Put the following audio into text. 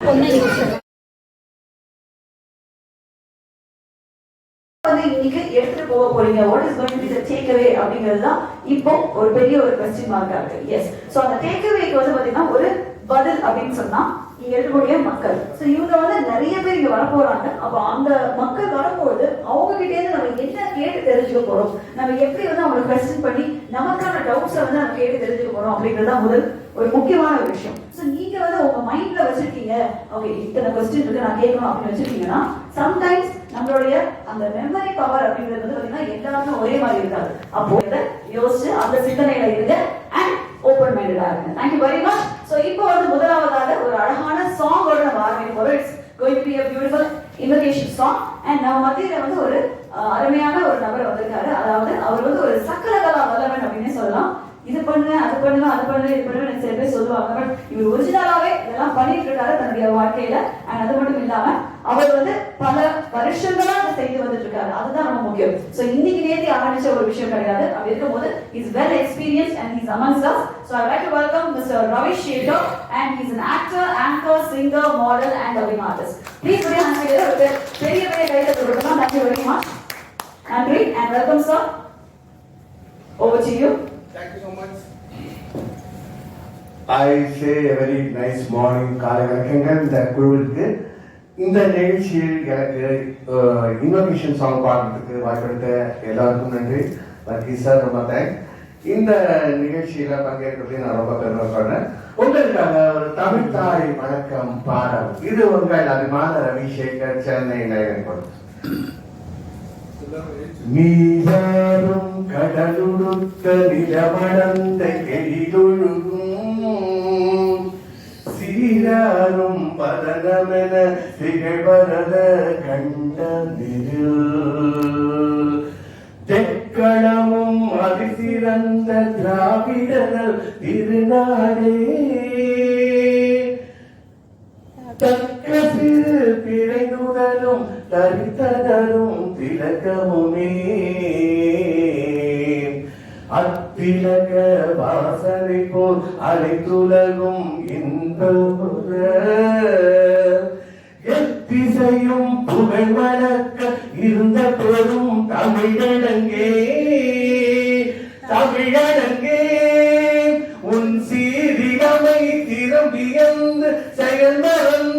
வந்து இன்னைக்கு எடுத்துட்டு போக போறீங்க. What is going to be the take away அப்படிங்கிறது தான் இப்போ ஒரு பெரிய ஒரு கொஸ்டின் மார்க் ஆகுது எஸ் சோ அந்த டேக் அவேக்கு வந்து பாத்தீங்கன்னா ஒரு பதில் அப்படின்னு சொன்னா இங்க இருக்கக்கூடிய மக்கள். சோ இவங்க வந்து நிறைய பேர் இங்க வர போறாங்க அப்ப அந்த மக்கள் வரும்போது அவங்க கிட்டே இருந்து நம்ம என்ன கேட்டு தெரிஞ்சுக்க போறோம்? நம்ம எப்படி வந்து அவங்களை கொஸ்டின் பண்ணி நமக்கான டவுட்ஸை வந்து நம்ம கேட்டு தெரிஞ்சுக்க போறோம் அப்படிங்கிறது தான் முதல் ஒரு முக்கியமான ஒரு விஷயம். சோ நீங்க வந்து உங்க மைண்ட்ல வச்சிருக்கீங்க. ஓகே இத்தனை கொஸ்டின் இருக்கு நான் கேட்கணும் அப்படின்னு வச்சிருக்கீங்கன்னா சம்டைம்ஸ் நம்மளுடைய அந்த மெமரி பவர் அப்படிங்கிறது வந்து பாத்தீங்கன்னா எல்லாருமே ஒரே மாதிரி இருக்காது. அப்போ இதை யோசிச்சு அந்த சிந்தனையில இருங்க அண்ட் ஓப்பன் மைண்டடா இருங்க. தேங்க்யூ வெரி மச் சோ இப்போ வந்து முதலாவதாக ஒரு அழகான சாங்கோட நம்ம ஆரம்பிக்கும் போது it's going to be a beautiful invocation song and நம்ம மத்தியில வந்து ஒரு அருமை அருமையான ஒரு நபர் வந்திருக்காரு அதாவது அவர் வந்து ஒரு சக்கரகலா வல்லவன் அப்படின்னே சொல்லலாம் இது பண்ணுங்க அது பண்ணுங்க இது பண்ணுறது சில பேர் சொல்லுவாங்க. பட் இவர் ஒரிஜினலாவே இதெல்லாம் பண்ணிட்டு இருக்காரு தன்னுடைய வாழ்க்கையில. அண்ட் அது மட்டும் இல்லாம அவர் வந்து பல வருஷங்களா அதை செய்து வந்துட்டு இருக்காரு அதுதான் ரொம்ப முக்கியம். சோ இன்னைக்கு நேர்த்தி ஆரம்பிச்ச ஒரு விஷயம் கிடையாது. அப்படி இருக்கும்போது is well experience and is amens as so I like to welcome mister mr ravi and is an actor anchor singer model and and dubbing please பெரிய நன்றி பெரிய பெரிய கையில கொடுக்கலாம் நன்றி you very நன்றி. And welcome sir over to you. Thank you so say a very nice morning காலை வணக்கங்கள். இந்த குழுவிற்கு இந்த நிகழ்ச்சியில் எனக்கு இன்வகேஷன் சாங் பாடுறதுக்கு வாய்ப்பளித்த எல்லாருக்கும் நன்றி. வக்கி சார் ரொம்ப தேங்க் இந்த நிகழ்ச்சியில பங்கேற்கிறது நான் ரொம்ப பெருமைப்படுறேன். உங்களுக்காக ஒரு தமிழ் தாய் வணக்கம் பாடம் இது உங்கள் அபிமான ரவிசேகர் சென்னை நயன் நீராறும் கடலுடுத்த நிலமடந்த பதனமென திகழ்வரத கண்டதில் தெக்களமும் அதிசிறந்த திராவிடர்கள் திருநாடே. தக்க சிறு பிழைந்துடலும் தரித்ததரும் திலகமுமே. அத்திலக வாசனை போல் அனைத்துலகும் இன்பமுற. தமிழடங்கே தமிழடங்கே உன் சீரிகமை திரும்பியந்து செயல் மறந்து